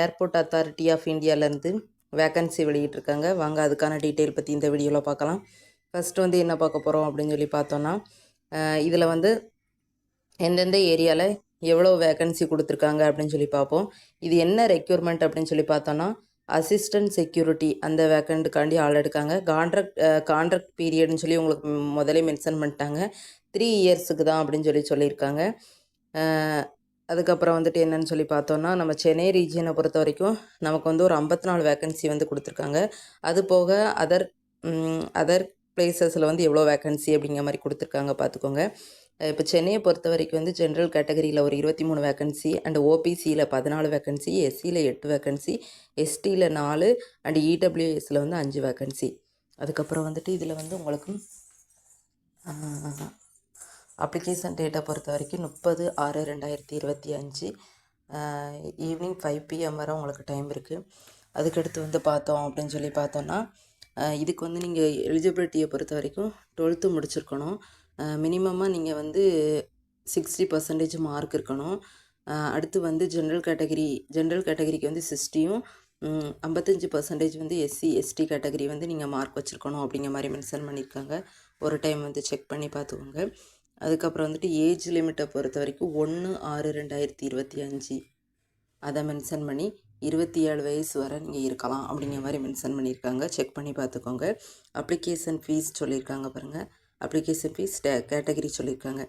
Airport authority of இந்தியாவிலேருந்து vacancy வெளியிட்ருக்காங்க வாங்க அதுக்கான டீட்டெயில் பற்றி இந்த வீடியோவில் பார்க்கலாம். ஃபஸ்ட்டு வந்து என்ன பார்க்க போகிறோம் அப்படின்னு சொல்லி பார்த்தோன்னா இதில் வந்து எந்தெந்த ஏரியாவில் எவ்வளோ வேக்கன்சி கொடுத்துருக்காங்க அப்படின்னு சொல்லி பார்ப்போம். இது என்ன ரெக்யூர்மெண்ட் அப்படின்னு சொல்லி பார்த்தோன்னா அசிஸ்டன்ட் செக்யூரிட்டி அந்த வேக்கண்ட்டுக்காண்டி ஆள் எடுக்காங்க. கான்ட்ராக்ட் கான்ட்ராக்ட் பீரியட்னு சொல்லி உங்களுக்கு முதலே மென்ஷன் பண்ணிட்டாங்க. த்ரீ இயர்ஸுக்கு தான் அப்படின்னு சொல்லி சொல்லியிருக்காங்க. அதுக்கப்புறம் வந்துட்டு என்னென்னு சொல்லி பார்த்தோன்னா நம்ம சென்னை ரீஜியனை பொறுத்த வரைக்கும் நமக்கு வந்து ஒரு ஐம்பத்தி நாலு வேக்கன்சி வந்து கொடுத்துருக்காங்க. அது போக அதர் அதர் பிளேசஸில் வந்து எவ்வளோ வேக்கன்சி அப்படிங்கிற மாதிரி கொடுத்துருக்காங்க பார்த்துக்கோங்க. இப்போ சென்னையை பொறுத்த வரைக்கும் வந்து ஜென்ரல் கேட்டகரியில் ஒரு இருபத்தி மூணு வேக்கன்சி அண்ட் ஓபிசியில் பதினாலு வேக்கன்சி எஸ்சியில் எட்டு வேக்கன்சி எஸ்டியில் நாலு அண்ட் இடபிள்யூஎஸில் வந்து அஞ்சு வேக்கன்சி அதுக்கப்புறம் வந்துட்டு இதில் வந்து உங்களுக்கு அப்ளிகேஷன் டேட்டை பொறுத்த வரைக்கும் முப்பது ஆறு ரெண்டாயிரத்தி இருபத்தி அஞ்சு ஈவினிங் ஃபைவ் பிஎம் வரை உங்களுக்கு டைம் இருக்குது அதுக்கடுத்து வந்து பார்த்தோம் அப்படின்னு சொல்லி பார்த்தோன்னா இதுக்கு வந்து நீங்கள் எலிஜிபிலிட்டியை பொறுத்த வரைக்கும் டுவெல்த்து முடிச்சிருக்கணும். மினிமமாக நீங்கள் வந்து சிக்ஸ்டி பர்சன்டேஜ் மார்க் இருக்கணும். அடுத்து வந்து ஜென்ரல் கேட்டகரி ஜென்ரல் கேட்டகரிக்கு வந்து சிக்ஸ்டியும் ஐம்பத்தஞ்சு பர்சன்டேஜ் வந்து எஸ்சி எஸ்டி கேட்டகரி வந்து நீங்கள் மார்க் வச்சுருக்கணும் அப்படிங்கிற மாதிரி மென்ஷன் பண்ணியிருக்காங்க. ஒரு டைம் வந்து செக் பண்ணி பார்த்துக்கோங்க. அதுக்கப்புறம் வந்துட்டு ஏஜ் லிமிட்டை பொறுத்த வரைக்கும் ஒன்று ஆறு ரெண்டாயிரத்தி இருபத்தி அஞ்சு. அதை மென்ஷன் பண்ணி இருபத்தி ஏழு வயசு வரை நீங்கள் இருக்கலாம் அப்படிங்கிற மாதிரி மென்ஷன் பண்ணியிருக்காங்க. செக் பண்ணி பார்த்துக்கோங்க. அப்ளிகேஷன் ஃபீஸ் சொல்லியிருக்காங்க பாருங்கள் அப்ளிகேஷன் ஃபீஸ் கேட்டகரி சொல்லியிருக்காங்க.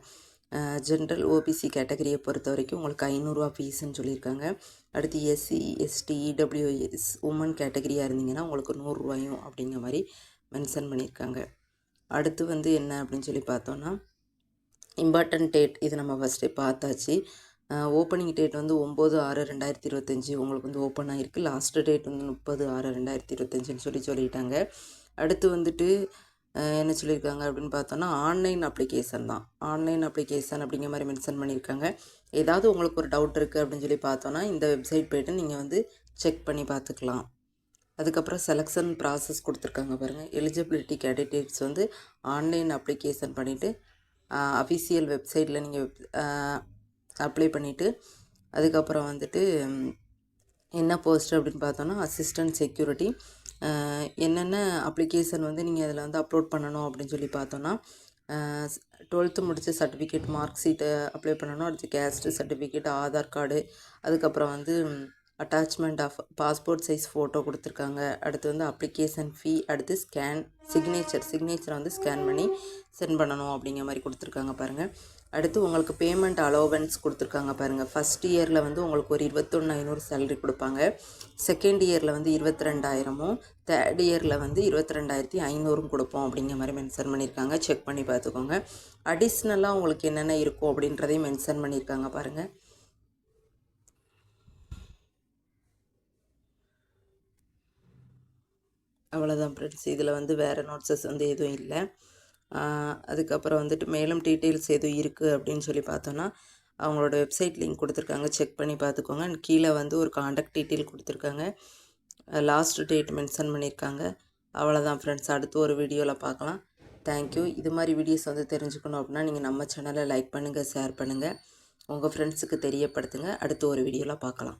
ஜென்ரல் ஓபிசி கேட்டகரியை பொறுத்த வரைக்கும் உங்களுக்கு ஐநூறுரூவா ஃபீஸ்ன்னு சொல்லியிருக்காங்க. அடுத்து எஸ்சி எஸ்டி இடபிள்யூஎஸ் உமன் கேட்டகரியாக இருந்தீங்கன்னா உங்களுக்கு நூறுரூவாயும் அப்படிங்கிற மாதிரி மென்ஷன் பண்ணியிருக்காங்க. அடுத்து வந்து என்ன அப்படின்னு சொல்லி பார்த்தோன்னா இம்பார்ட்டன்ட் டேட் இது நம்ம ஃபஸ்ட்டே பார்த்தாச்சு. ஓப்பனிங் டேட் வந்து ஒம்பது ஆறு ரெண்டாயிரத்தி இருபத்தஞ்சி. உங்களுக்கு வந்து ஓப்பன் ஆகிருக்கு லாஸ்ட்டு டேட் வந்து முப்பது ஆறு ரெண்டாயிரத்தி இருபத்தஞ்சின்னு சொல்லி சொல்லிட்டாங்க. அடுத்து வந்துட்டு என்ன சொல்லியிருக்காங்க அப்படின்னு பார்த்தோன்னா ஆன்லைன் அப்ளிகேஷன் தான். ஆன்லைன் அப்ளிகேஷன் அப்படிங்கிற மாதிரி மென்ஷன் பண்ணியிருக்காங்க. ஏதாவது உங்களுக்கு ஒரு டவுட் இருக்குது அப்படின்னு சொல்லி பார்த்தோன்னா இந்த வெப்சைட் போய்ட்டு நீங்கள் வந்து செக் பண்ணி பார்த்துக்கலாம். அதுக்கப்புறம் செலெக்ஷன் ப்ராசஸ் கொடுத்துருக்காங்க பாருங்கள் எலிஜிபிலிட்டி கேண்டிடேட்ஸ் வந்து ஆன்லைன் அப்ளிகேஷன் பண்ணிவிட்டு அஃபிஷியல் வெப்சைட்டில் நீங்கள் அப்ளை பண்ணிவிட்டு அதுக்கப்புறம் வந்துட்டு என்ன போஸ்ட் அப்படின்னு பார்த்தோன்னா அசிஸ்டன்ட் செக்யூரிட்டி என்னென்ன அப்ளிகேஷன் வந்து நீங்கள் அதில் வந்து அப்லோட் பண்ணணும் அப்படின்னு சொல்லி பார்த்தோன்னா டுவெல்த்து முடித்த சர்டிஃபிகேட் மார்க் ஷீட்டு அப்ளை பண்ணணும். அடுத்து கேஸ்ட்டு சர்டிஃபிகேட் ஆதார் கார்டு அதுக்கப்புறம் வந்து attachment of passport size photo கொடுத்துருக்காங்க. அடுத்து வந்து அப்ளிகேஷன் ஃபீ அடுத்து ஸ்கேன் சிக்னேச்சர் சிக்னேச்சரை வந்து ஸ்கேன் பண்ணி சென்ட் பண்ணணும் அப்படிங்கிற மாதிரி கொடுத்துருக்காங்க பாருங்கள் அடுத்து உங்களுக்கு பேமெண்ட் அலோவன்ஸ் கொடுத்துருக்காங்க பாருங்கள் ஃபஸ்ட் இயரில் வந்து உங்களுக்கு ஒரு இருபத்தொன்று ஐநூறு சேலரி கொடுப்பாங்க. செகண்ட் இயரில் வந்து இருபத்தி ரெண்டாயிரமும் தேர்ட் இயரில் வந்து இருபத்தி ரெண்டாயிரத்தி ஐநூறும் கொடுப்போம் அப்படிங்கிற மாதிரி மென்ஷன் பண்ணியிருக்காங்க. செக் பண்ணி பார்த்துக்கோங்க. அடிஷ்னலாக உங்களுக்கு என்னென்ன இருக்கும் அப்படின்றதையும் மென்ஷன் பண்ணியிருக்காங்க பாருங்கள் அவ்வளோதான் ஃப்ரெண்ட்ஸ் இதில் வந்து வேறு நோட்ஸஸ் வந்து எதுவும் இல்லை. அதுக்கப்புறம் வந்துட்டு மேலும் டீட்டெயில்ஸ் எதுவும் இருக்குது அப்படின்னு சொல்லி பார்த்தோன்னா அவங்களோட வெப்சைட் லிங்க் கொடுத்துருக்காங்க. செக் பண்ணி பார்த்துக்கோங்க. அண்ட் கீழே வந்து ஒரு காண்டாக்ட் டீட்டெயில் கொடுத்துருக்காங்க. லாஸ்ட் டேட் மென்ஷன் பண்ணியிருக்காங்க. அவ்வளோதான் ஃப்ரெண்ட்ஸ் அடுத்து ஒரு வீடியோவில் பார்க்கலாம். தேங்க்யூ இது மாதிரி வீடியோஸ் வந்து தெரிஞ்சுக்கணும் அப்படின்னா நீங்கள் நம்ம சேனலை லைக் பண்ணுங்கள் ஷேர் பண்ணுங்கள் உங்கள் ஃப்ரெண்ட்ஸுக்கு தெரியப்படுத்துங்க. அடுத்து ஒரு வீடியோவில் பார்க்கலாம்.